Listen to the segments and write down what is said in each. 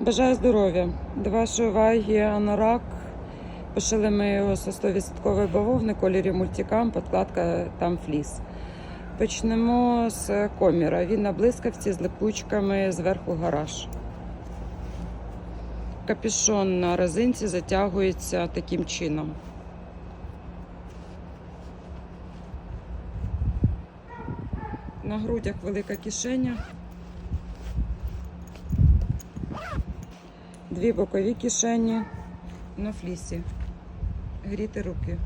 Бажаю здоров'я. До вашої уваги анорак. Пошили ми його со 100% бавовни, кольорі мультикам, подкладка там фліс. Почнемо з коміра. Він на блискавці з липучками зверху гараж. Капюшон на резинці затягується таким чином. На грудях велика кишеня. Дві бокові кишені на флісі. Гріти руки.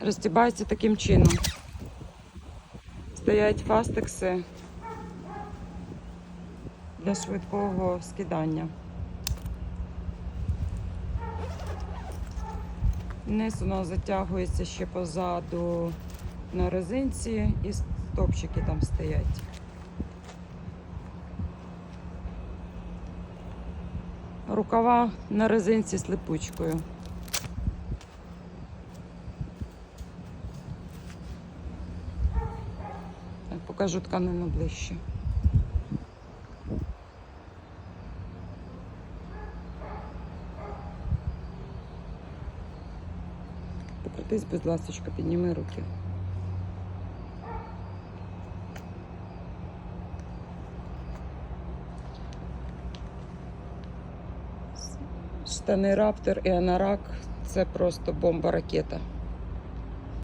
Розтібається таким чином. Стоять фастекси для швидкого скидання. Низ воно затягується ще позаду на резинці і стопчики там стоять. Рукава на резинці з липучкою. Покажу тканину ближче. Покрутись, будь ласка, підніми руки. Штани Раптор і Анарак це просто бомба ракета.